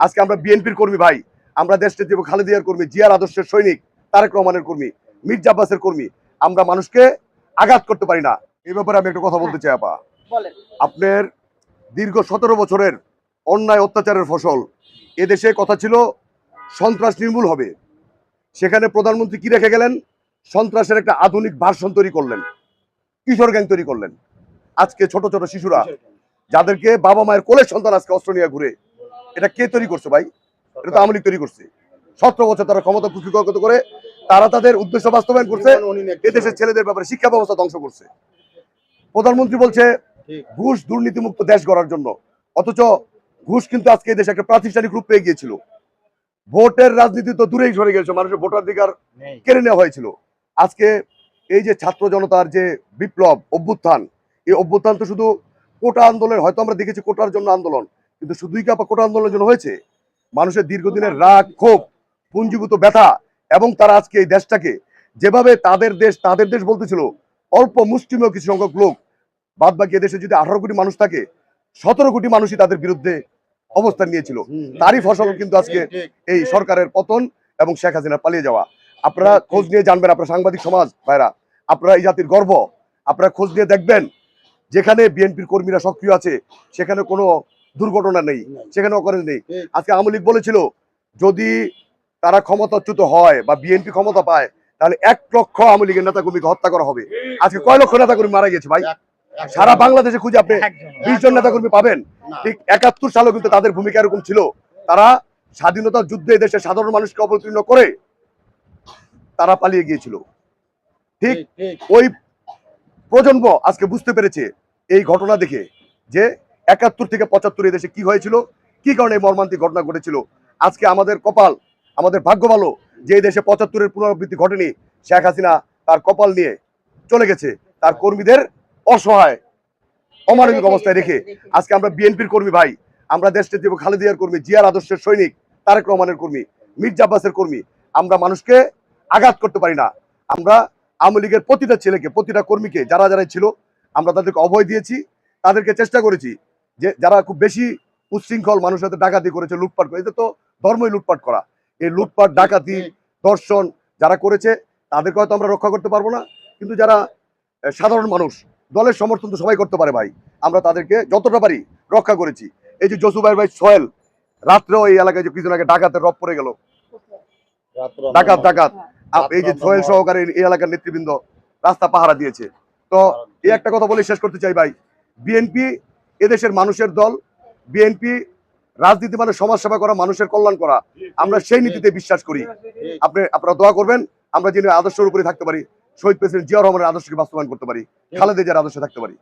আজকে আমরা বিএনপির কর্মী ভাই আমরা দেশটা দিব খালেদিয়ার কর্মী জিয়ার আদর্শের সৈনিক তারেক রহমানের কর্মী মির্জা আব্বাসের কর্মী। আমরা মানুষকে আঘাত করতে পারি না। এই ব্যাপারে আমি একটা কথা বলতে চাই আপা। আপনার দীর্ঘ সতেরো বছরের অন্যায় অত্যাচারের ফসল এদেশে কথা ছিল সন্ত্রাস নির্মূল হবে। সেখানে প্রধানমন্ত্রী কি রেখে গেলেন? সন্ত্রাসের একটা আধুনিক ভার্সন তৈরি করলেন। কিশোর গ্যাং তৈরি করলেন। আজকে ছোট ছোট শিশুরা যাদেরকে বাবা মায়ের কোলের সন্তান আজকে অস্ত্র নিয়ে ঘুরে এটা কে তৈরি করছে ভাই? এটা তো আওয়ামী লীগ তৈরি করছে। সতেরো বছর তারা ক্ষমতা কুক্ষিগত করে তারা তাদের উদ্দেশ্য বাস্তবায়ন করছে এদেশের ছেলেদের ব্যাপারে শিক্ষা ব্যবস্থা ধ্বংস করছে। প্রধানমন্ত্রী বলছে। ঘুষ দুর্নীতিমুক্ত দেশ গড়ার জন্য। অথচ ঘুষ কিন্তু আজকে দেশে একটা প্রাতিষ্ঠানিক রূপ পেয়ে গিয়েছিল। ভোটের রাজনীতি তো দূরেই সরে গেছে মানুষের ভোটাধিকার কেড়ে নেওয়া হয়েছিল। আজকে এই যে ছাত্র জনতার যে বিপ্লব অভ্যুত্থান এই অভ্যুত্থান তো শুধু কোটা আন্দোলন হয়তো আমরা দেখেছি কোটার জন্য আন্দোলন। কিন্তু শুধুই কাপা কোটা আন্দোলনের জন্য হয়েছে, মানুষের দীর্ঘদিনের রাগ, ক্ষোভ, পুঞ্জীভূত ব্যথা এবং তারা আজকে এই দেশটাকে যেভাবে তাদের দেশ তাদের দেশ বলতেছিল, অল্প মুষ্টিমেয় কিছু সংখ্যক লোক বাদ বাকি এদেশে যদি আঠারো কোটি মানুষ থাকে, সতেরো কোটি মানুষই তাদের বিরুদ্ধে অবস্থান নিয়েছিল। তারই ফসল কিন্তু আজকে এই সরকারের পতন এবং শেখ হাসিনা পালিয়ে যাওয়া। আপনারা খোঁজ নিয়ে জানবেন, আপনারা সাংবাদিক সমাজ ভাইরা, আপনারা এই জাতির গর্ব, আপনারা খোঁজ নিয়ে দেখবেন, যেখানে বিএনপির কর্মীরা সক্রিয় আছে, সেখানে কোনো দুর্ঘটনা নেই সেখানে অকরেন্স নেই। আজকে আওয়ামী লীগ বলেছিল যদি তারা ক্ষমতাচ্যুত হয় বা বিএনপি ক্ষমতা পায় তাহলে এক লক্ষ আওয়ামী লীগের নেতা কর্মীকে হত্যা করা হবে। আজকে কয় লক্ষ নেতা কর্মী মারা গেছে ভাই? সারা বাংলাদেশে খুঁজে আপনি বিশ জন নেতা কর্মী পাবেন ঠিক একাত্তর সালেও কিন্তু তাদের ভূমিকা এরকম ছিল। তারা স্বাধীনতার যুদ্ধে দেশের সাধারণ মানুষকে অবতীর্ণ করে তারা পালিয়ে গিয়েছিল। ঠিক। ওই প্রজন্ম আজকে বুঝতে পেরেছে এই ঘটনা দেখে যে একাত্তর থেকে পঁচাত্তর এই দেশে কি হয়েছিল? কি কারণে এই মর্মান্তিক ঘটনা ঘটেছিল? আজকে আমাদের কপাল, আমাদের ভাগ্য ভালো যে দেশে পঁচাত্তরের পুনরাবৃত্তি ঘটেনি, শেখ হাসিনা তার কপাল নিয়ে চলে গেছে। তার কর্মীদের অসহায়, অমানবিক অবস্থায় রেখে। আজকে আমরা বিএনপির কর্মী ভাই, আমরা দেশটা দিব খালেদিয়ার কর্মী, জিয়ার আদর্শের সৈনিক, তারেক রহমানের কর্মী, মির্জা আব্বাসের কর্মী। আমরা মানুষকে আঘাত করতে পারি না। আমরা আওয়ামী লীগের প্রতিটা ছেলেকে, প্রতিটা কর্মীকে, যারা যারা ছিল, আমরা তাদেরকে অভয় দিয়েছি, তাদেরকে চেষ্টা করেছি। যে যারা খুব বেশি উচ্ছৃঙ্খল মানুষের সাথে ডাকাতি করেছে লুটপাট করে এটা তো ধর্মই লুটপাট করা। এই লুটপাট ডাকাতি দর্শন যারা করেছে তাদেরকে হয়তো আমরা রক্ষা করতে পারব না। কিন্তু যারা সাধারণ মানুষ দলের সমর্থন তো সবাই করতে পারে ভাই। আমরা তাদেরকে যতটা পারি রক্ষা করেছি। এই যে জসুভাই ভাই সোহেল রাত্রেও এই এলাকায় যে কিছুদিন আগে ডাকাতের রব পড়ে গেল। ডাকাত ডাকাত। এই যে সোহেল সহকারে এই এলাকার নেতৃবৃন্দ রাস্তা পাহারা দিয়েছে। তো এই একটা কথা বলে শেষ করতে চাই ভাই। বিএনপি এদেশের মানুষের দল, বিএনপি, রাজনীতি মানে সমাজ সেবা করা, মানুষের কল্যাণ করা, আমরা সেই নীতিতে বিশ্বাস করি। আপনি, আপনারা দোয়া করবেন, আমরা যিনি আদর্শের উপরে থাকতে পারি, শহীদ প্রেসিডেন্ট জিয়া রহমানের আদর্শকে বাস্তবায়ন করতে পারি, খালেদা জিয়ার আদর্শে থাকতে পারি।